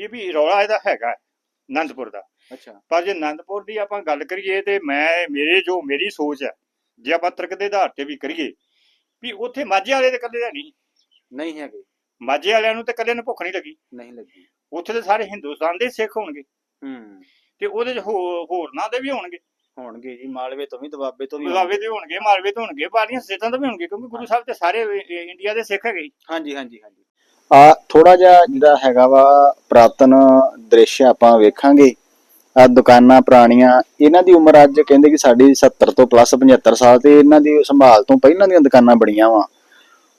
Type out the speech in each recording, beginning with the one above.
ਇਹ ਵੀ ਰੌਲਾ ਇਹਦਾ ਹੈਗਾ ਆਨੰਦਪੁਰ ਦਾ। ਅੱਛਾ। ਪਰ ਜੇ ਆਨੰਦਪੁਰ ਦੀ ਆਪਾਂ ਗੱਲ ਕਰੀਏ ਤੇ ਮੈਂ ਮੇਰੇ ਜੋ ਮੇਰੀ ਸੋਚ ਹੈ ਜੇ ਆਪਾਂ ਤਰਕ ਦੇ ਆਧਾਰ ਤੇ ਵੀ ਕਰੀਏ ਵੀ ਉੱਥੇ ਮਾਝੇ ਵਾਲੇ ਦੇ ਇਕੱਲੇ ਦਾ ਨਹੀਂ। ਨਹੀਂ ਹੈਗੇ। ਮਾਝੇ ਵਾਲਿਆਂ ਨੂੰ ਤੇ ਇਕੱਲੇ ਨੂੰ ਭੁੱਖ ਨਹੀਂ ਲੱਗੀ। ਨਹੀਂ ਲੱਗੀ। ਉੱਥੇ ਦੇ ਸਾਰੇ ਹਿੰਦੁਸਤਾਨ ਦੇ ਸਿੱਖ ਹੋਣਗੇ। ਹੂੰ। ਤੇ ਉਹਦੇ ਚ ਹੋਰਨਾਂ ਦੇ ਵੀ ਹੋਣਗੇ। ਹੋਣਗੇ ਜੀ ਮਾਲਵੇ ਤੋਂ ਵੀ ਦਬਾਬੇ ਤੋਂ ਵੀ ਮਾਲਵੇ ਦੇ ਹੋਣਗੇ ਮਾਲਵੇ ਤੋਂ ਹੋਣਗੇ ਬਾਹਰੀਆਂ ਸਟੇਟਾਂ ਤੋਂ ਵੀ ਹੋਣਗੇ ਕਿਉਂਕਿ ਗੁਰੂ ਸਾਹਿਬ ਤੇ ਸਾਰੇ ਇੰਡੀਆ ਦੇ ਸਿੱਖ ਹੈਗੇ। ਹਾਂਜੀ ਹਾਂਜੀ ਹਾਂਜੀ। ਆ ਥੋੜਾ ਜਿਹਾ ਜਿਹੜਾ ਹੈਗਾ ਵਾ ਪ੍ਰਾਤਨ ਦ੍ਰਿਸ਼ ਆਪਾਂ ਵੇਖਾਂਗੇ। ਆ ਦੁਕਾਨਾਂ ਪੁਰਾਣੀਆਂ, ਇਹਨਾਂ ਦੀ ਉਮਰ ਅੱਜ ਕਹਿੰਦੇ ਕਿ ਸਾਡੀ 70 ਤੋਂ ਪਲੱਸ 75 ਸਾਲ ਤੇ ਇਹਨਾਂ ਦੀ ਸੰਭਾਲ ਤੋਂ ਪਹਿਲਾਂ ਦੀਆਂ ਦੁਕਾਨਾਂ ਬੜੀਆਂ ਵਾ।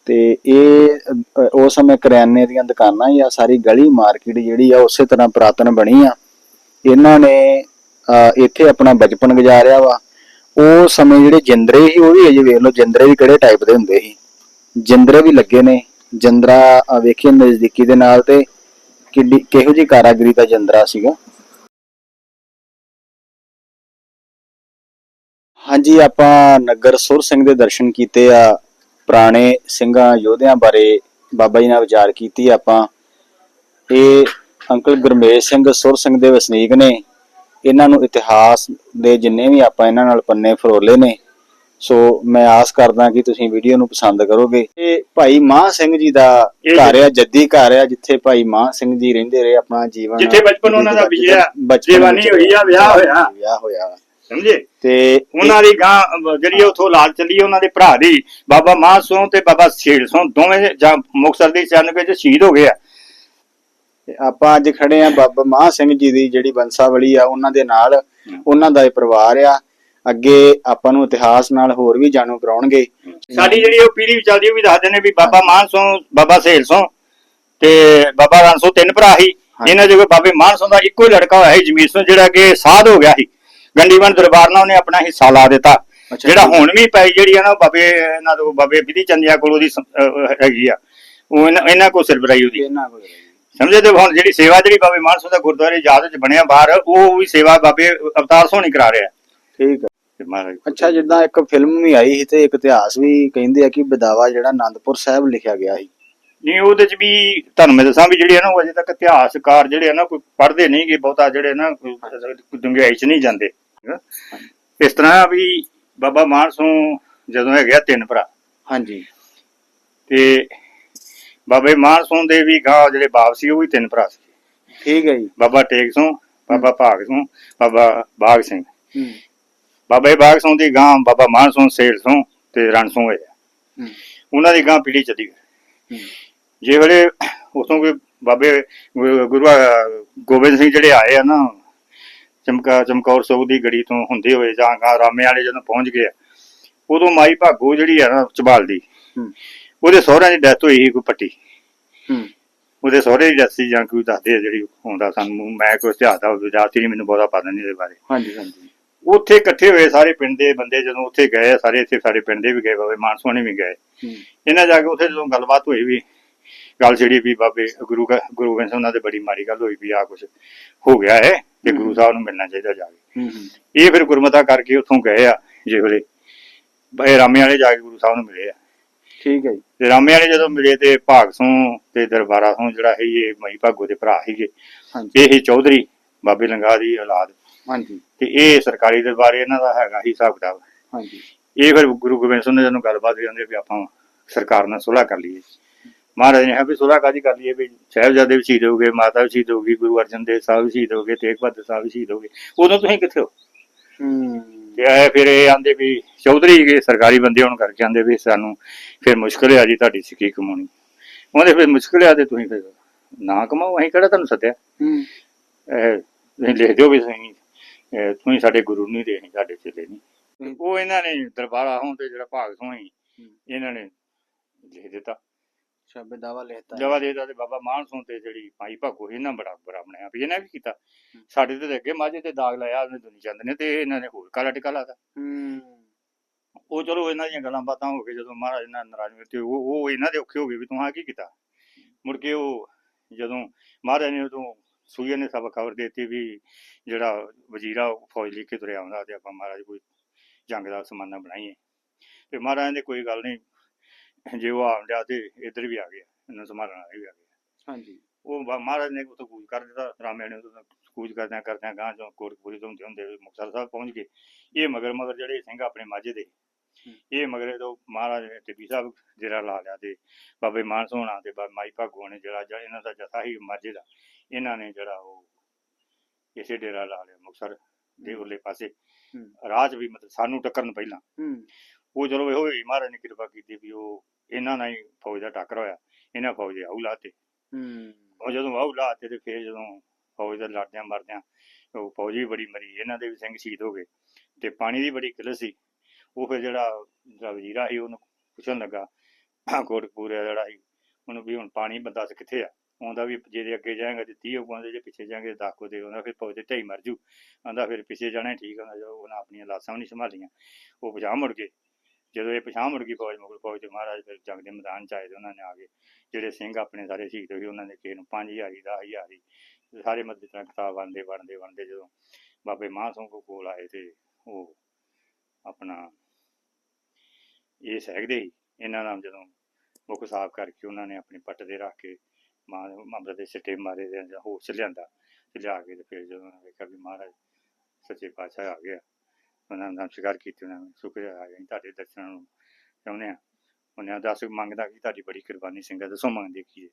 ਤੇ ਇਹ ਉਸ ਸਮੇਂ ਕਰਿਆਨੇ ਦੀਆਂ ਦੁਕਾਨਾਂ ਹੀ ਆ, ਸਾਰੀ ਗਲੀ ਮਾਰਕੀਟ ਜਿਹੜੀ ਆ ਉਸੇ ਤਰ੍ਹਾਂ ਪੁਰਾਤਨ ਬਣੀ ਆ। ਇਹਨਾਂ ਨੇ ਇੱਥੇ ਆਪਣਾ ਬਚਪਨ ਗੁਜ਼ਾਰਿਆ ਵਾ। ਉਹ ਸਮੇਂ ਜਿਹੜੇ ਜਿੰਦਰੇ ਸੀ, ਉਹ ਵੀ ਅਜੇ ਵੇਖ ਲਓ, ਜਿੰਦਰੇ ਵੀ ਕਿਹੜੇ ਟਾਈਪ ਦੇ ਹੁੰਦੇ ਸੀ। ਜਿੰਦਰੇ ਵੀ ਲੱਗੇ ਨੇ। ਜੰਦਰਾ ਅ, ਵੇਖੀਏ ਨਜ਼ਦੀਕੀ ਦੇ ਨਾਲ ਤੇ ਕਿੱਡੀ ਕਿਹੋ ਜੀ ਕਾਰਾਗਰੀ ਦਾ ਜੰਦਰਾ ਸੀਗਾ? ਹਾਂਜੀ ਆਪਾਂ ਨਗਰ ਸੁਰ ਸਿੰਘ ਦੇ ਦਰਸ਼ਨ ਕੀਤੇ ਆ ਪੁਰਾਣੇ ਸਿੰਘਾਂ ਯੋਧਿਆਂ ਬਾਰੇ ਬਾਬਾ ਜੀ ਨਾਲ ਵਿਚਾਰ ਕੀਤੀ ਆਪਾਂ। ਇਹ ਅੰਕਲ ਗੁਰਮੇਸ਼ ਸਿੰਘ ਸੁਰ ਸਿੰਘ ਦੇ ਵਸਨੀਕ ਨੇ। ਇਹਨਾਂ ਨੂੰ ਇਤਿਹਾਸ ਦੇ ਜਿੰਨੇ ਵੀ ਆਪਾਂ ਇਹਨਾਂ ਨਾਲ ਪੰਨੇ ਫਰੋਲੇ ਨੇ ਸੋ ਮੈਂ ਆਸ ਕਰਦਾ ਕਿ ਤੁਸੀਂ ਵੀਡੀਓ ਨੂੰ ਪਸੰਦ ਕਰੋਗੇ। ਇਹ ਭਾਈ ਮਾਹ ਸਿੰਘ ਜੀ ਦਾ ਘਰ ਆ ਜੱਦੀ ਘਰ ਆ ਜਿੱਥੇ ਭਾਈ ਮਾਹ ਸਿੰਘ ਜੀ ਰਹਿੰਦੇ ਰਹੇ ਆਪਣਾ ਜੀਵਨ। ਜਿੱਥੇ ਬਚਪਨ ਉਹਨਾਂ ਦਾ ਬੀਤਿਆ, ਬਚਪਨ ਜਵਾਨੀ ਹੋਈ ਆ, ਵਿਆਹ ਹੋਇਆ। ਵਿਆਹ ਹੋਇਆ। ਸਮਝੇ? ਤੇ ਉਹਨਾਂ ਦੀ ਗਾਂ ਜਿਹੜੀ ਉਥੋਂ ਲਾਲ ਚੱਲੀ ਉਹਨਾਂ ਦੇ ਭਰਾ ਦੀ ਬਾਬਾ ਮਾਨਸੋਂ ਤੇ ਬਾਬਾ ਛੇੜ ਸੋਂ ਦੋਵੇਂ ਜਾਂ ਮੁਕਤਸਰ ਦੀ ਚਰਨ ਵਿੱਚ ਸ਼ਹੀਦ ਹੋ ਗਏ ਆ। ਤੇ ਆਪਾਂ ਅੱਜ ਖੜੇ ਆ ਬਾਬਾ ਮਾਹ ਸਿੰਘ ਜੀ ਦੀ ਜਿਹੜੀ ਬੰਸਾਵਲੀ ਆ ਉਹਨਾਂ ਦੇ ਨਾਲ ਉਹਨਾਂ ਦਾ ਇਹ ਪਰਿਵਾਰ ਆ। ਅੱਗੇ ਆਪਾਂ ਨੂੰ ਇਤਿਹਾਸ ਨਾਲ ਹੋਰ ਵੀ ਜਾਣੂ ਕਰਾਉਣਗੇ। ਸਾਡੀ ਜਿਹੜੀ ਉਹ ਪੀੜ੍ਹੀ ਵੀ ਚੱਲਦੀ ਉਹ ਵੀ ਦੱਸਦੇ ਨੇ ਵੀ ਬਾਬਾ ਮਾਨਸੋਂ ਬਾਬਾ ਸਹੇਲ ਸੋਂ ਤੇ ਬਾਬਾ ਰਣਸੋਂ ਤਿੰਨ ਭਰਾ ਸੀ। ਇਹਨਾਂ ਦੇ ਬਾਬੇ ਮਾਨਸੋਂ ਦਾ ਇੱਕੋ ਹੀ ਲੜਕਾ ਹੋਇਆ ਸੀ ਜਮੀਰ ਸੋਂ ਜਿਹੜਾ ਕਿ ਸਾਧ ਹੋ ਗਿਆ ਸੀ। ਗੰਡੀਵਨ ਦਰਬਾਰ ਨਾਲ ਉਹਨੇ ਆਪਣਾ ਹਿੱਸਾ ਲਾ ਦਿੱਤਾ। ਜਿਹੜਾ। ਹੁਣ ਵੀ ਪਈ ਜਿਹੜੀ ਆ ਨਾ ਬਾਬੇ ਇਹਨਾਂ ਤੋਂ ਬਾਬੇ ਬਿਧੀ ਚੰਦਿਆ ਕੋਲ ਉਹਦੀ ਹੈਗੀ ਆ। ਉਹ ਇਹਨਾਂ- ਕੋਲ ਸਰਬਰਾਈ ਉਹਦੀ। ਇਹਨਾਂ ਕੋਲ ਰਹੀ। ਸਮਝੇ ਤੇ ਹੁਣ ਜਿਹੜੀ ਸੇਵਾ ਜਿਹੜੀ ਬਾਬੇ ਮਾਨਸੋਂ ਦਾ ਗੁਰਦੁਆਰੇ ਯਾਦ ਚ ਬਣਿਆ ਬਾਹਰ ਉਹ ਵੀ ਸੇਵਾ ਬਾਬੇ ਅਵਤਾਰ ਸੋਹਣੀ ਕਰਾ ਰਿਹਾ। ਠੀਕ ਹੈ। ਤੇ ਮਹਾਰਾਜ ਅੱਛਾ ਜਿੱਦਾਂ ਇੱਕ ਫਿਲਮ ਵੀ ਆਈ ਸੀ ਤੇ ਇੱਕ ਇਤਿਹਾਸ ਵੀ ਕਹਿੰਦੇ ਆ ਕਿ ਬਦਾਵਾ ਜਿਹੜਾ ਆਨੰਦਪੁਰ ਸਾਹਿਬ ਲਿਖਿਆ ਗਿਆ ਸੀ। ਨਹੀਂ ਉਹਦੇ ਚ ਵੀ ਤੁਹਾਨੂੰ ਮੈਂ ਦੱਸਾਂ ਵੀ ਜਿਹੜੇ ਆ ਨਾ ਉਹ ਅਜੇ ਤੱਕ ਇਤਿਹਾਸਕਾਰ ਜਿਹੜੇ ਆ ਨਾ ਕੋਈ ਪੜ੍ਹਦੇ ਨਹੀਂਗੇ ਬਹੁਤਾ ਜਿਹੜੇ ਨਾ ਡੁੰਗਿਆਈ ਚ ਨਹੀਂ ਜਾਂਦੇ। ਇਸ ਤਰ੍ਹਾਂ ਵੀ ਬਾਬਾ ਮਾਨਸੋਂ ਜਦੋਂ ਹੈਗੇ ਆ ਤਿੰਨ ਭਰਾ। ਹਾਂਜੀ। ਤੇ ਬਾਬੇ ਮਾਨਸੋਂ ਦੇ ਵੀ ਗਾਂ ਜਿਹੜੇ ਬਾਪ ਸੀ ਉਹ ਵੀ ਤਿੰਨ ਭਰਾ ਸੀ। ਠੀਕ ਹੈ ਜੀ। ਬਾਬਾ ਟੇਕ ਸਿੰਘ ਬਾਬਾ ਭਾਗ ਸਿੰਘ ਬਾਬਾ ਬਾਗ ਸਿੰਘ। ਬਾਬੇ ਬਾਗ ਸਿੰਘ ਦੀ ਗਾਂ ਬਾਬਾ ਮਾਨਸੋਂ ਸੇਲ ਸਿੰਘ ਤੇ ਰਣ ਆ। ਹੂੰ। ਉਹਨਾਂ ਦੀ ਗਾਂ ਪੀੜੀ ਹੂੰ। ਜੇ ਵੇਲੇ ਉਥੋਂ ਕੋਈ ਬਾਬੇ ਗੁਰੂ ਗੋਬਿੰਦ ਸਿੰਘ ਜਿਹੜੇ ਆਏ ਆ ਨਾ ਚਮਕਾ ਚਮਕੌਰ ਸੋਗ ਦੀ ਗੜੀ ਤੋਂ ਹੁੰਦੇ ਹੋਏ ਜਾਂ ਗਾ ਰਾਮੇ ਵਾਲੇ ਜਦੋਂ ਪਹੁੰਚ ਗਏ ਉਦੋਂ ਮਾਈ ਭਾਗੋ ਜਿਹੜੀ ਆ ਨਾ ਚਬਾਲ ਦੀ ਉਹਦੇ ਸਹੁਰਿਆਂ ਦੀ ਡੈਥ ਹੋਈ ਸੀ ਕੋਈ ਪੱਟੀ। ਉਹਦੇ ਸਹੁਰੇ ਦੀ ਡੈਥ ਸੀ ਜਾਂ ਕੋਈ ਦੱਸਦੇ ਆ ਜਿਹੜੀ ਹੁੰਦਾ ਸਾਨੂੰ ਮੈਂ ਕੋਈ ਇਤਿਹਾਸ ਦਾ ਵਿਦਿਆਰਥੀ ਨਹੀਂ ਮੈਨੂੰ ਬਹੁਤਾ ਪਤਾ ਨਹੀਂ ਇਹਦੇ ਬਾਰੇ। ਹਾਂਜੀ ਹਾਂਜੀ। ਉੱਥੇ ਇਕੱਠੇ ਹੋਏ ਸਾਰੇ ਪਿੰਡ ਦੇ ਬੰਦੇ ਜਦੋਂ ਉੱਥੇ ਗਏ ਸਾਰੇ ਇੱਥੇ ਸਾਡੇ ਪਿੰਡ ਦੇ ਵੀ ਗਏ ਬਾਬੇ ਮਾਨਸੋਂ ਨੇ ਵੀ ਗਏ। ਹੂੰ। ਇਹਨਾਂ ਜਾ ਕੇ ਉੱਥੇ ਜਦੋਂ ਗੱਲਬਾਤ ਹੋਈ ਵੀ ਗੱਲ ਜਿਹੜੀ ਵੀ ਬਾਬੇ ਗੁਰੂ ਗੁਰੂ ਗੋਬਿੰਦ ਸਿੰਘ ਉਹਨਾਂ ਦੇ ਬੜੀ ਮਾੜੀ ਗੱਲ ਹੋਈ ਵੀ ਆ ਕੁਝ ਹੋ ਗਿਆ ਹੈ ਤੇ ਗੁਰੂ ਸਾਹਿਬ ਨੂੰ ਮਿਲਣਾ ਚਾਹੀਦਾ ਜਾ ਕੇ। ਹੂੰ ਹੂੰ। ਇਹ ਫਿਰ ਗੁਰਮਤਾ ਕਰਕੇ ਉੱਥੋਂ ਗਏ ਆ ਜੇ ਵੇਲੇ ਬਈ ਰਾਮੇ ਵਾਲੇ ਜਾ ਕੇ ਗੁਰੂ ਸਾਹਿਬ ਨੂੰ ਮਿਲੇ ਆ। ਠੀਕ ਹੈ ਜੀ। ਤੇ ਰਾਮੇ ਵਾਲੇ ਜਦੋਂ ਮਿਲੇ ਤੇ ਭਾਗ ਸਿੰਘ ਤੇ ਦਰਬਾਰਾ ਸਿੰਘ ਜਿਹੜਾ ਹੈ ਇਹ ਮਈ ਭਾਗੋ ਦੇ ਭਰਾ ਸੀਗੇ। ਇਹ ਸੀ ਚੌਧਰੀ ਬਾਬੇ ਲੰਗਾ ਦੀ ਔਲਾਦ ਹਾਂਜੀ। ਤੇ ਇਹ ਸਰਕਾਰੀ ਦਰਬਾਰ ਇਹਨਾਂ ਦਾ ਹੈਗਾ ਹੀ ਹਿਸਾਬ ਕਿਤਾਬ। ਹਾਂਜੀ। ਇਹ ਫਿਰ ਗੁਰੂ ਗੋਬਿੰਦ ਸਿੰਘ ਨੇ ਜਦੋਂ ਗੱਲਬਾਤ ਹੋਈ ਜਾਂਦੇ ਵੀ ਆਪਾਂ ਸਰਕਾਰ ਨਾਲ ਸੁਲ੍ਹਾ ਕਰ ਲਈਏ। ਮਹਾਰਾਜ ਨੇ ਕਿਹਾ ਵੀ ਸੁਲ੍ਹਾ ਕਾਦੀ ਕਰ ਲਈਏ ਵੀ ਸਾਹਿਬਜ਼ਾਦੇ ਵੀ ਸ਼ਹੀਦ ਹੋ ਗਏ ਮਾਤਾ ਵੀ ਸ਼ਹੀਦ ਹੋ ਗਈ ਗੁਰੂ ਅਰਜਨ ਦੇਵ ਸਾਹਿਬ ਵੀ ਸ਼ਹੀਦ ਹੋ ਗਏ ਤੇਗ ਬਹਾਦਰ ਸਾਹਿਬ ਵੀ ਸ਼ਹੀਦ ਹੋ ਗਏ। ਉਦੋਂ ਤੁਸੀਂ ਕਿੱਥੇ ਹੋ? ਹੂੰ। ਤੇ ਆਏ ਫਿਰ ਇਹ ਆਂਦੇ ਵੀ ਚੌਧਰੀ ਕੇ ਸਰਕਾਰੀ ਬੰਦੇ ਹੋਣ ਕਰਕੇ ਆਂਦੇ ਵੀ ਸਾਨੂੰ ਫਿਰ ਮੁਸ਼ਕਲ ਆ ਜੀ ਤੁਹਾਡੀ ਸਿੱਖੀ ਕਮਾਉਣੀ। ਉਹਦੇ ਫਿਰ ਮੁਸ਼ਕਲ ਆ ਤੇ ਤੁਸੀਂ ਫਿਰ ਨਾ ਕਮਾਓ ਅਸੀਂ ਕਿਹੜਾ ਤੁਹਾਨੂੰ ਸੱਦਿਆ? ਹੂੰ। ਇਹ ਲਿਖ ਦਿਓ ਵੀ ਤੁਸੀਂ। ਇਹ ਤੁਸੀਂ ਸਾਡੇ ਗੁਰੂ ਨਹੀਂ ਦੇ ਅਸੀਂ ਸਾਡੇ ਚੇਲੇ ਨਹੀਂ ਉਹ ਇਹਨਾਂ ਨੇ ਦਰਬਾਰਾ ਹੋਂ ਤੇ ਜਿਹੜਾ ਭਾਗ ਤੋਂ ਹੀ। ਇਹਨਾਂ ਨੇ ਲਿਖ ਦਿੱਤਾ। ਅੱਛਾ ਬਦਾਵਾ ਲਿਖਤਾ। ਹੈ। ਜਵਾ ਦੇਦਾ ਤੇ ਬਾਬਾ ਮਾਨ ਸਿੰਘ ਤੇ ਜਿਹੜੀ ਭਾਈ ਭਾਗੋ ਇਹਨਾਂ ਬੜਾ ਬਣਿਆ ਵੀ ਇਹਨਾਂ ਵੀ ਕੀਤਾ। ਸਾਡੇ ਤੇ ਅੱਗੇ ਮਾਝੇ ਤੇ ਦਾਗ ਲਾਇਆ ਉਹਨੇ ਦੁਨੀ ਚੰਦ ਨੇ ਤੇ ਇਹਨਾਂ ਨੇ ਹੋਰ ਕਾਲਾ ਟਿਕਾ ਲਾਤਾ। ਹੂੰ। ਉਹ ਚਲੋ ਇਹਨਾਂ ਦੀਆਂ ਗੱਲਾਂ ਬਾਤਾਂ ਹੋ ਕੇ ਜਦੋਂ ਮਹਾਰਾਜ ਨਾਲ ਨਾਰਾਜ਼ ਹੋਏ ਤੇ ਉਹ ਉਹ ਇਹਨਾਂ ਦੇ ਔਖੇ ਹੋ ਗਏ ਵੀ ਤੂੰ ਆ ਕੀ ਕੀਤਾ? ਮੁੜ ਕੇ ਉਹ ਜਦੋਂ ਮਹਾਰਾਜ ਨੇ ਉਦੋਂ ਸੂਈਏ ਨੇ ਸਭ ਖਬਰ ਦਿੱਤੀ ਵੀ ਜਿਹੜਾ ਵਜ਼ੀਰਾ ਫੌਜ ਲੈ ਕੇ ਤੁਰਿਆ ਆਉਂਦਾ ਤੇ ਆਪਾਂ ਮਹਾਰਾਜ ਕੋਈ ਜੰਗ ਦਾ ਸਮਾਨਾ ਬਣਾਈਏ। ਤੇ ਮਹਾਰਾਜ ਨੇ ਕੋਈ ਗੱਲ ਨਹੀਂ ਜੇ ਉਹ ਆਉਣ ਡਿਆ ਤੇ ਇੱਧਰ ਵੀ ਆ ਗਿਆ ਇਹਨੂੰ ਵਾਲਾ ਵੀ ਆ ਗਿਆ ਹਾਂਜੀ। ਉਹ ਮਹਾਰਾਜ ਨੇ ਉਤੋਂ ਕੂਚ ਕਰ ਦਿੱਤਾ ਰਾਮੇ ਨੇ ਉਤੋਂ ਕੂਚ ਕਰਦਿਆਂ ਕਰਦਿਆਂ ਗਾਂ ਚੋਂ ਕੋਟਪੂਰੀ ਤੋਂ ਹੁੰਦੇ ਹੁੰਦੇ ਮੁਕਤਸਰ ਸਾਹਿਬ ਪਹੁੰਚ ਗਏ। ਇਹ ਮਗਰ ਮਗਰ ਜਿਹੜੇ ਸਿੰਘ ਆਪਣੇ ਮਾਝੇ ਦੇ ਇਹ ਮਗਰੇ ਤੋਂ ਮਹਾਰਾਜ ਨੇ ਟਿੱਬੀ ਸਾਹਿਬ ਜਿਹੜਾ ਲਾ ਲਿਆ ਤੇ ਬਾਬੇ ਮਾਨ ਸੋਹਣਾ ਤੇ ਬਾਬਾ ਮਾਈ ਭਾਗੋ ਨੇ ਜਿਹੜਾ ਜਿਹੜਾ ਇਹਨਾਂ ਦਾ ਜਥਾ ਹੀ ਮਾਝੇ ਦਾ ਇਹਨਾਂ ਨੇ ਜਿਹੜਾ ਉਹ ਇਸੇ ਡੇਰਾ ਲਾ ਲਿਆ ਮੁਕਤਸਰ ਦੇ ਉਰਲੇ ਪਾਸੇ। 'ਚ ਵੀ ਮਤਲਬ ਸਾਨੂੰ ਟੱਕਰਨ ਪਹਿਲਾਂ। ਉਹ ਚਲੋ ਇਹੋ ਹੀ ਮਹਾਰਾਜ ਨੇ ਕਿਰਪਾ ਕੀਤੀ ਵੀ ਉਹ ਇਹਨਾਂ ਨਾਲ ਹੀ ਫੌਜ ਦਾ ਟੱਕਰ ਹੋਇਆ ਇਹਨਾਂ ਫੌਜ ਦੇ ਆਉ ਲਾਤੇ। ਹੂੰ। ਉਹ ਜਦੋਂ ਆਉ ਲਾਤੇ ਤੇ ਫਿਰ ਜਦੋਂ ਫੌਜ ਦਾ ਲੜਦਿਆਂ ਮਰਦਿਆਂ ਉਹ ਫੌਜ ਵੀ ਬੜੀ ਮਰੀ ਇਹਨਾਂ ਦੇ ਵੀ ਸਿੰਘ ਸ਼ਹੀਦ ਹੋ ਗਏ ਤੇ ਪਾਣੀ ਦੀ ਬੜੀ ਕਿੱਲਤ ਸੀ। ਉਹ ਫਿਰ ਜਿਹੜਾ ਵਜ਼ੀਰਾ ਸੀ ਉਹਨੂੰ ਪੁੱਛਣ ਲੱਗਾ ਕੋਟਕਪੂਰੇ ਜਿਹੜਾ ਸੀ ਉਹਨੂੰ ਵੀ ਹੁਣ ਪਾਣੀ ਬੰਦਾ ਕਿੱਥੇ ਆ? ਆਉਂਦਾ ਵੀ ਜਿਹਦੇ ਅੱਗੇ ਜਾਏਗਾ ਤੇ 30 ਉਗਾਉਂਦੇ ਜੇ ਪਿੱਛੇ ਜਾਏਗੇ 10 ਕੋ ਦੇ ਉਹਨਾਂ ਫਿਰ ਫੌਜ ਤੇ ਢਾਈ ਮਰ ਜੂ। ਆਂਦਾ ਫਿਰ ਪਿੱਛੇ ਜਾਣਾ ਹੀ ਠੀਕ ਹੁੰਦਾ ਜਦੋਂ ਉਹਨਾਂ ਆਪਣੀਆਂ ਲਾਸ਼ਾਂ ਵੀ ਨਹੀਂ ਸੰਭਾਲੀਆਂ। ਉਹ ਪਛਾਣ ਮੁੜ ਗਏ। ਜਦੋਂ ਇਹ ਪਛਾਣ ਮੁੜ ਗਈ ਫੌਜ ਮੁਗਲ ਫੌਜ ਦੇ ਮਹਾਰਾਜ ਫਿਰ ਜੰਗ ਦੇ ਮੈਦਾਨ ਚ ਆਏ ਤੇ ਉਹਨਾਂ ਨੇ ਆ ਕੇ ਜਿਹੜੇ ਸਿੰਘ ਆਪਣੇ ਸਾਰੇ ਸ਼ਹੀਦ ਹੋਏ, ਉਹਨਾਂ ਨੇ ਕਿਸੇ ਨੂੰ 5000 ਹੀ 10000 ਦੀ ਤੇ ਸਾਰੇ ਮੱਦੇ ਤਰ੍ਹਾਂ ਕਿਤਾਬ ਬਣਦੇ ਬਣਦੇ ਬਣਦੇ ਜਦੋਂ ਬਾਬੇ ਮਾਹ ਸਿੰਘ ਕੋਲ ਆਏ ਤੇ ਉਹ ਆਪਣਾ ਇਹ ਸਹਿਗਦੇ ਸੀ ਇਹਨਾਂ ਨਾਲ ਜਦੋਂ ਮੁੱਖ ਸਾਫ਼ ਕਰਕੇ ਉਹਨਾਂ ਨੇ ਆਪਣੇ ਪੱਟ ਦੇ ਰੱਖ ਕੇ ਮਾਂ ਅੰਮ੍ਰਿਤ ਦੇ ਸਿੱਟੇ ਮਾਰੇ ਦੇ ਜਾਂ ਹੋਸ਼ ਚ ਲਿਆਂਦਾ ਤੇ ਲਿਆ ਕੇ ਤੇ ਫਿਰ ਜਦੋਂ ਉਹਨਾਂ ਨੇ ਵੇਖਿਆ ਵੀ ਮਹਾਰਾਜ ਸੱਚੇ ਪਾਤਸ਼ਾਹ ਆ ਗਿਆ ਉਹਨਾਂ ਨੇ ਨਮਸਕਾਰ ਕੀਤੀ, ਉਹਨਾਂ ਨੇ ਸ਼ੁਕਰ ਆ ਗਏ ਤੁਹਾਡੇ ਦਰਸ਼ਨਾਂ ਨੂੰ ਚਾਹੁੰਦੇ ਆ ਉਹਨੇ ਦੱਸ ਮੰਗਦਾ ਕਿ ਤੁਹਾਡੀ ਬੜੀ ਕੁਰਬਾਨੀ ਸਿੰਘਾ ਦੱਸੋ ਮੰਗਦੇ ਕੀ ਹੈ?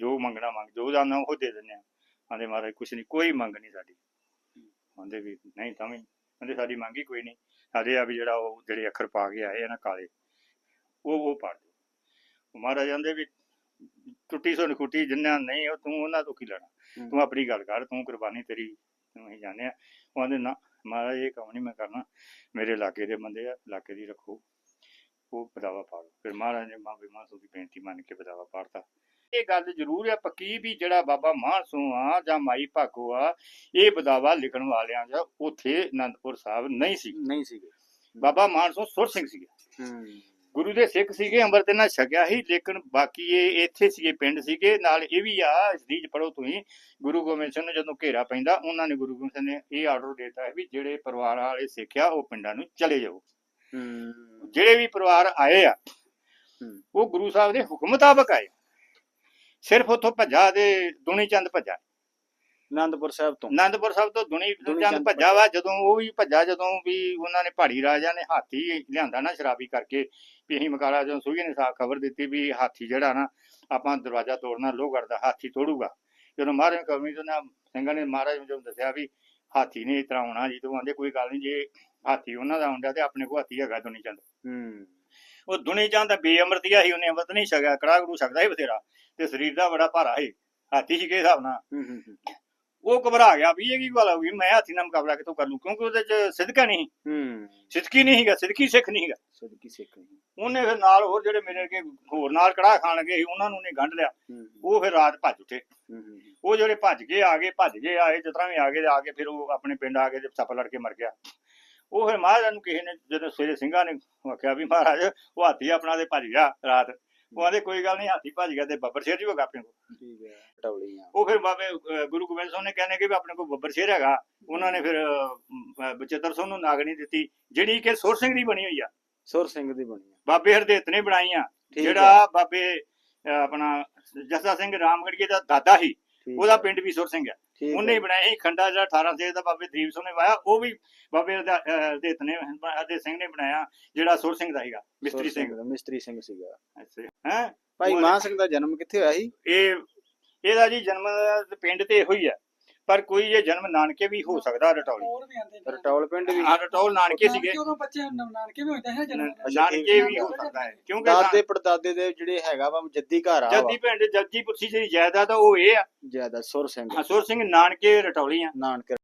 ਜੋ ਮੰਗਣਾ ਮੰਗ, ਜੋ ਜਾਣਾ ਉਹ ਦੇ ਦਿੰਦੇ ਆ ਆਂਦੇ ਮਹਾਰਾਜ, ਕੁਛ ਨਹੀਂ, ਕੋਈ ਮੰਗ ਨਹੀਂ ਸਾਡੀ। ਆਂਦੇ ਵੀ, ਨਹੀਂ, ਤਾਂ ਵੀ ਕਹਿੰਦੇ, ਸਾਡੀ ਮੰਗ ਹੀ ਕੋਈ ਨਹੀਂ। ਸਾਡੇ ਆ ਵੀ ਜਿਹੜਾ ਉਹ ਜਿਹੜੇ ਅੱਖਰ ਪਾ ਕੇ ਆਏ ਆ ਨਾ ਕਾਲੇ, ਉਹ ਉਹ ਪੜ ਦਿਓ। ਮਹਾਰਾਜ ਆਂਦੇ ਵੀ ਟੁੱਟੀ ਸੋ ਨਖੁੱਟੀ ਜਿੰਨਾ ਨਹੀਂ ਉਹ ਤੂੰ ਉਹਨਾਂ ਤੋਂ ਕੀ ਲੈਣਾ। ਤੂੰ ਆਪਣੀ ਗੱਲ ਕਰ ਤੂੰ ਕੁਰਬਾਨੀ ਤੇਰੀ ਤੂੰ ਹੀ। ਜਾਣਿਆ ਉਹ ਆਂਦੇ ਨਾ ਮਹਾਰਾਜ ਇਹ ਕੰਮ ਨਹੀਂ ਮੈਂ ਕਰਨਾ। ਮੇਰੇ ਇਲਾਕੇ ਦੇ ਬੰਦੇ ਆ ਇਲਾਕੇ ਦੀ ਰੱਖੋ। ਉਹ ਬਦਾਵਾ ਪਾੜੋ ਫਿਰ ਮਹਾਰਾਜ ਨੇ ਬਾਬੇ ਮਾਸੂ ਦੀ ਬੇਨਤੀ ਮੰਨ ਕੇ ਬਦਾਵਾ ਪਾੜਤਾ। ਇਹ ਗੱਲ ਜ਼ਰੂਰ ਹੈ ਪੱਕੀ ਵੀ ਜਿਹੜਾ ਬਾਬਾ ਮਾਨਸੂ ਆ ਜਾਂ ਮਾਈ ਭਾਗੋ ਆ ਇਹ ਬਦਾਵਾ ਲਿਖਣ ਵਾਲਿਆਂ ਦਾ ਉੱਥੇ ਅਨੰਦਪੁਰ ਸਾਹਿਬ ਨਹੀਂ ਸੀ। ਨਹੀਂ ਸੀਗੇ। ਬਾਬਾ ਮਾਨਸੂ ਸੁਰ ਸਿੰਘ ਸੀਗੇ। ਹੂੰ। ਗੁਰੂ ਦੇ ਸਿੱਖ ਸੀਗੇ ਅੰਮ੍ਰਿਤ ਨਾਲ ਛਕਿਆ ਸੀ ਲੇਕਿਨ ਬਾਕੀ ਇਹ ਇੱਥੇ ਸੀਗੇ ਪਿੰਡ ਸੀਗੇ ਨਾਲ ਇਹ ਵੀ ਆ ਸਦੀਜ ਪੜੋ ਤੁਸੀਂ ਗੁਰੂ ਗੋਬਿੰਦ ਸਿੰਘ ਨੂੰ ਜਦੋਂ ਘੇਰਾ ਪੈਂਦਾ ਉਹਨਾਂ ਨੇ ਗੁਰੂ ਗੋਬਿੰਦ ਸਿੰਘ ਨੇ ਇਹ ਆਰਡਰ ਦਿੱਤਾ ਹੈ ਵੀ ਜਿਹੜੇ ਪਰਿਵਾਰ ਵਾਲੇ ਸਿੱਖਿਆ ਉਹ ਪਿੰਡਾਂ ਨੂੰ ਚਲੇ ਜਾਓ। ਹੂੰ। ਜਿਹੜੇ ਵੀ ਪਰਿਵਾਰ ਆਏ ਆ ਹੂੰ। ਉਹ ਗੁਰੂ ਸਾਹਿਬ ਦੇ ਹੁਕਮ ਮੁਤਾਬਕ ਆਏ ਸਿਰਫ ਉੱਥੋਂ ਭੱਜਾ ਦੇ ਦੁਨੀ ਚੰਦ ਭੱਜਾ। ਆਨੰਦਪੁਰ ਸਾਹਿਬ ਤੋਂ। ਆਨੰਦਪੁਰ ਸਾਹਿਬ ਤੋਂ ਦੁਨੀ ਚੰਦ ਭੱਜਾ ਵਾ ਜਦੋਂ ਉਹ ਵੀ ਭੱਜਾ ਜਦੋਂ ਵੀ ਉਹਨਾਂ ਨੇ ਪਹਾੜੀ ਰਾਜਾ ਨੇ ਹਾਥੀ ਲਿਆਂਦਾ ਨਾ ਸ਼ਰਾਬੀ ਕਰਕੇ ਵੀ ਅਸੀਂ ਮਕਾਲਾ ਜਦੋਂ ਸੂਈ ਨੇ ਸਾਫ਼ ਖਬਰ ਦਿੱਤੀ ਵੀ ਹਾਥੀ ਜਿਹੜਾ ਨਾ ਆਪਾਂ ਦਰਵਾਜ਼ਾ ਤੋੜਨਾ ਲੋਹਗੜ੍ਹ ਦਾ ਹਾਥੀ ਤੋੜੂਗਾ। ਜਦੋਂ ਮਹਾਰਾਜ ਕਵਮੀ ਤੋਂ ਨਾ ਸਿੰਘਾਂ ਨੇ ਮਹਾਰਾਜ ਨੂੰ ਜਦੋਂ ਦੱਸਿਆ ਵੀ ਹਾਥੀ ਨੇ ਇਸ ਤਰ੍ਹਾਂ ਆਉਣਾ ਜੀ ਤੋਂ ਆਂਦੇ ਕੋਈ ਗੱਲ ਨਹੀਂ ਜੇ ਹਾਥੀ ਉਹਨਾਂ ਦਾ ਹੁੰਦਾ ਤੇ ਆਪਣੇ ਕੋਲ ਹਾਥੀ ਹੈਗਾ ਦੁਨੀ ਚੰਦ। ਹੂੰ। ਉਹ ਦੁਨੀ ਚੰਦ ਬੇਅਮਰਤੀਆ ਸੀ ਉਹਨੇ ਅੰਮ੍ਰਿਤ ਨਹੀਂ ਛਕਿਆ ਕੜਾ ਗਰੂ ਸਕਦਾ ਸੀ ਬਥੇਰਾ ਤੇ ਸਰੀਰ ਦਾ ਬੜਾ ਭਾਰਾ ਸੀ। ਹਾਥੀ ਸੀ ਕੇ ਹਿਸਾਬ ਨਾਲ? ਹੂੰ ਹੂੰ ਹੂੰ। ਉਹ ਘਬਰਾ ਗਿਆ ਵੀ ਇਹ ਕੀ ਗੱਲ ਹੋ ਗਈ? ਮੈਂ ਹਾਥੀ ਨਾਲ ਮੁਕਾਬਲਾ ਕਿਤੋਂ ਕਰ ਲੂੰ? ਕਿਉਂਕਿ ਉਹਦੇ ਚ ਸਿਦਕਾ ਨਹੀਂ। ਹੂੰ। ਸਿਦਕੀ ਨਹੀਂ ਹੈਗਾ ਸਿਦਕੀ ਸਿੱਖ ਨਹੀਂ ਹੈਗਾ ਸਦਕੀ ਸਿੱਖ ਨਹੀਂ। ਉਹਨੇ ਫਿਰ ਨਾਲ ਹੋਰ ਜਿਹੜੇ ਮੇਰੇ ਅੱਗੇ ਹੋਰ ਨਾਲ ਕੜਾ ਖਾਣ ਸੀ ਉਹਨਾਂ ਨੂੰ ਨੇ ਗੰਢ ਲਿਆ। ਉਹ ਫਿਰ ਰਾਤ ਭੱਜ ਉੱਠੇ। ਉਹ ਜਿਹੜੇ ਭੱਜ ਕੇ ਆ ਗਏ ਭੱਜ ਗਏ ਆਏ ਤਰ੍ਹਾਂ ਵੀ ਆ ਗਏ ਆ ਕੇ ਫਿਰ ਉਹ ਆਪਣੇ ਪਿੰਡ ਆ ਕੇ ਤੇ ਸੱਪ ਲੜ ਕੇ ਮਰ ਗਿਆ। ਉਹ ਫਿਰ ਮਹਾਰਾਜ ਨੂੰ ਕਿਸੇ ਨੇ ਜਦੋਂ ਸਵੇਰੇ ਸਿੰਘਾਂ ਨੇ ਆਖਿਆ ਵੀ ਮਹਾਰਾਜ ਉਹ ਹਾਥੀ ਆਪਣਾ ਤੇ ਭੱਜ ਗਿਆ ਰਾਤ। ਉਹ ਆਂਦੇ ਕੋਈ ਗੱਲ ਨਹੀਂ ਹਾਥੀ ਭੱਜ ਗਿਆ ਤੇ ਬੱਬਰ ਸ਼ੇਰ ਜੀ ਹੋ ਗਿਆ ਆਪਣੇ ਕੋਲ। ਠੀਕ ਹੈ ਟੌਲੀਆਂ ਉਹ ਫਿਰ ਬਾਬੇ ਗੁਰੂ ਗੋਬਿੰਦ ਸਿੰਘ ਨੇ ਕਹਿੰਦੇ ਕਿ ਵੀ ਆਪਣੇ ਕੋਲ ਬੱਬਰ ਸ਼ੇਰ ਹੈਗਾ। ਉਹਨਾਂ ਨੇ ਫਿਰ ਬਚਿੱਤਰ ਸਿੰਘ ਨੂੰ ਨਾਗਣੀ ਦਿੱਤੀ ਜਿਹੜੀ ਕਿ ਸੁਰ ਸਿੰਘ ਦੀ ਬਣੀ ਹੋਈ ਆ। ਸੁਰ ਸਿੰਘ ਦੀ ਬਣੀ ਆ। ਬਾਬੇ ਹਰਦੇਤ ਨੇ ਬਣਾਈਆਂ ਠੀਕ ਜਿਹੜਾ ਬਾਬੇ ਆਪਣਾ ਜੱਸਾ ਸਿੰਘ ਰਾਮਗੜੀਏ ਦਾ ਦਾਦਾ ਸੀ ਠੀਕ ਉਹਦਾ ਹੈ, ਪਿੰਡ ਵੀ ਸੁਰ ਸਿੰਘ ਹੈ। ਠੀਕ ਉਹਨੇ ਹੀ। ਬਣਾਇਆ ਸੀ ਖੰਡਾ ਜਿਹੜਾ 18 ਸੇ ਦਾ ਬਾਬੇ ਦੀਪ ਸਿੰਘ ਨੇ ਵਾਇਆ ਉਹ ਵੀ ਬਾਬੇ ਹਰਦੇਤ ਨੇ ਹਰਦੇਤ ਸਿੰਘ ਨੇ ਬਣਾਇਆ ਜਿਹੜਾ ਸੁਰ ਸਿੰਘ ਦਾ ਸੀਗਾ ਮਿਸਤਰੀ ਸਿੰਘ ਮਿਸਤਰੀ ਸਿੰਘ ਸੀਗਾ। ਹੈ? ਭਾਈ ਮਾਨ ਸਿੰਘ ਦਾ ਜਨਮ ਕਿੱਥੇ ਹੋਇਆ ਸੀ? ਇਹ ਇਹਦਾ ਜੀ ਜਨਮ ਪਿੰਡ ਤੇ ਇਹੋ ਹੀ ਹੈ। ਪਰ ਕੋਈ ਇਹ ਜਨਮ ਨਾਨਕੇ ਵੀ ਹੋ ਸਕਦਾ ਰਟੌਲੀ ਹੋਰ ਵੀ ਆਂਦੇ ਨੇ ਰਟੌਲ ਪਿੰਡ ਵੀ। ਹਾਂ ਰਟੌਲ ਨਾਨਕੇ ਸੀਗੇ। ਉਦੋਂ ਬੱਚੇ ਨ- ਨਾਨਕੇ ਵੀ ਹੁੰਦੇ ਹੈ ਜਨਮ ਨਾਨਕੇ ਵੀ ਹੋ। ਸਕਦਾ ਹੈ। ਕਿਉਂਕਿ ਦਾਦੇ ਪੜਦਾਦੇ ਦੇ ਜਿਹੜੇ ਹੈਗਾ ਵਾ ਜੱਦੀ ਘਰ ਆ ਜੱਦੀ ਪਿੰਡ ਜੱਜੀਪੁਰ ਸੀ ਜਿਹੜੀ ਜਾਇਦਾਦ ਆ ਉਹ ਇਹ ਆ। ਜ਼ਿਆਦਾ ਸੁਰ ਸਿੰਘ। ਹਸੂਰ ਸਿੰਘ ਨਾਨਕੇ ਰਟੌਲੀ ਆ। ਨਾਨਕ